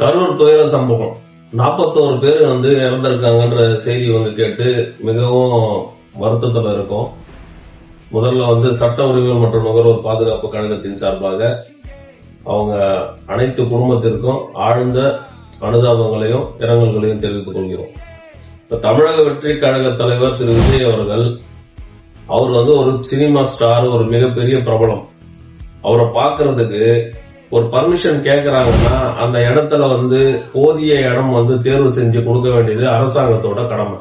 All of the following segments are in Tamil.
கரூர் துயர சம்பவம் நாற்பத்தோரு பேர் வந்து இறந்திருக்காங்கன்ற செய்தி வந்து கேட்டு மிகவும் வருத்தத்தில் இருக்கும். முதல்ல வந்து சட்ட உரிமைகள் மற்றும் நுகர்வோர் பாதுகாப்பு கழகத்தின் சார்பாக அவங்க அனைத்து குடும்பத்திற்கும் ஆழ்ந்த அனுதாபங்களையும் இரங்கல்களையும் தெரிவித்துக் கொள்கிறோம். இப்போ தமிழக வெற்றி கழக தலைவர் திரு. விஜய் அவர்கள் அவர் வந்து ஒரு சினிமா ஸ்டார் ஒரு மிகப்பெரிய பிரபலம். அவரை பார்க்கறதுக்கு ஒரு பர்மிஷன் கேட்கறாங்கன்னா அந்த இடத்துல வந்து போதிய இடம் வந்து தேர்வு செஞ்சு கொடுக்க வேண்டியது அரசாங்கத்தோட கடமை.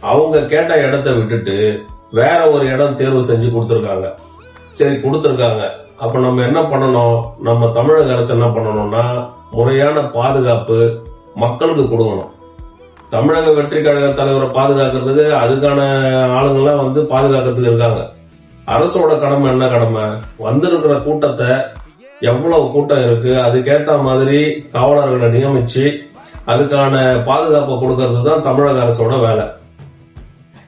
அவங்க கேட்ட இடத்த விட்டுட்டு வேற ஒரு இடம் தேர்வு செஞ்சு கொடுத்துருக்காங்க. சரி கொடுத்துருக்காங்க. அப்ப நம்ம என்ன பண்ணணும்? நம்ம தமிழக அரசு என்ன பண்ணணும்னா முறையான பாதுகாப்பு மக்களுக்கு கொடுக்கணும். தமிழக வெற்றி கழக தலைவரை பாதுகாக்கிறதுக்கு அதுக்கான ஆளுங்கெல்லாம் வந்து பாதுகாக்கிறதுக்கு இருக்காங்க. அரசோட கடமை என்ன கடமை? வந்திருக்கிற கூட்டத்தை எவ்வளவு கூட்டம் இருக்கு? அதுக்கேற்ற மாதிரி காவலர்களை நியமிச்சு அதுக்கான பாதுகாப்பை கொடுக்கறது தான் தமிழக அரசோட வேலை.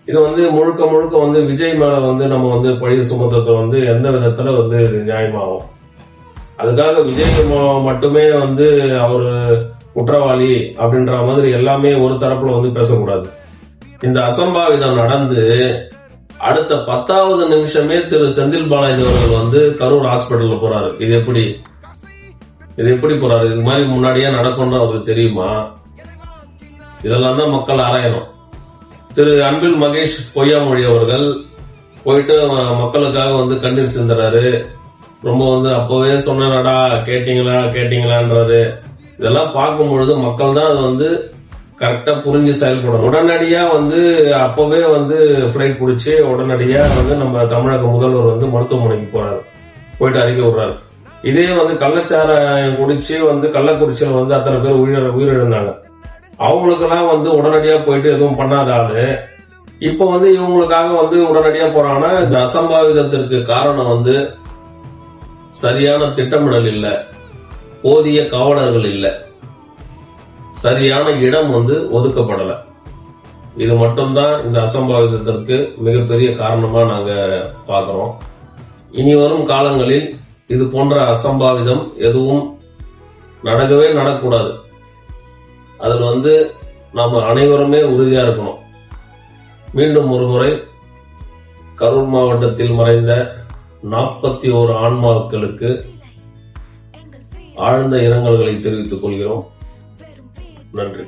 இது வந்து முழுக்க முழுக்க வந்து விஜய் மேல வந்து நம்ம வந்து பழைய சுமத்தத்தை வந்து எந்த விதத்துல வந்து நியாயமாகும்? அதுக்காக விஜய் ம- மட்டுமே வந்து அவரு குற்றவாளி அப்படின்ற மாதிரி எல்லாமே ஒரு தரப்புல வந்து பேசக்கூடாது. இந்த அசம்பாவிதம் நடந்து அடுத்த பத்தாவது நிமிஷமே திரு செந்தில் பாலாஜி அவர்கள் வந்து கரூர் ஹாஸ்பிட்டல்ல போறாரு. இது எப்படி? இது எப்படி போறாரு? இது மாதிரி முன்னாடியே நடக்கும்னு அவருக்கு தெரியுமா? இதெல்லாம் தான் மக்கள் ஆராயணும். திரு அன்பில் மகேஷ் பொய்யாமொழி அவர்கள் போயிட்டு மக்களுக்காக வந்து கண்ணீர் சிந்துறாரு. ரொம்ப வந்து அப்பவே சொன்னடா கேட்டீங்களா கேட்டீங்களான்றாரு. இதெல்லாம் பார்க்கும் பொழுது மக்கள் தான் அது வந்து கரெக்டா புரிஞ்சு செயல்படணும். உடனடியா வந்து அப்பவே வந்து ஃபிளைட் பிடிச்சி உடனடியா வந்து நம்ம தமிழக முதல்வர் வந்து மருத்துவமனைக்கு போறாரு. போயிட்டு அறிக்கை விடுறாரு. இதே வந்து கள்ளச்சாராயம் குடிச்சு வந்து கள்ளக்குறிச்சியில் வந்து அத்தனை பேர் உயிரிழ உயிரிழந்தாங்க. அவங்களுக்கெல்லாம் வந்து உடனடியா போயிட்டு எதுவும் பண்ணாத ஆளு. இப்போ வந்து இவங்களுக்காக வந்து உடனடியா போறாங்கன்னா இந்த அசம்பாவிதத்திற்கு காரணம் வந்து சரியான திட்டமிடல் இல்லை. போதிய காவலர்கள் இல்லை. சரியான இடம் வந்து ஒதுக்கப்படல. இது மட்டும்தான் இந்த அசம்பாவிதத்திற்கு மிகப்பெரிய காரணமா நாங்க பாக்குறோம். இனி வரும் காலங்களில் இது போன்ற அசம்பாவிதம் எதுவும் நடக்கவே நடக்கூடாது அதில் வந்து நாம் அனைவருமே உறுதியாக இருக்கணும். மீண்டும் ஒரு முறை கரூர் மாவட்டத்தில் மறைந்த நாற்பத்தி ஓரு ஆன்மாக்களுக்கு ஆழ்ந்த இரங்கல்களை தெரிவித்துக் கொள்கிறோம். நன்றி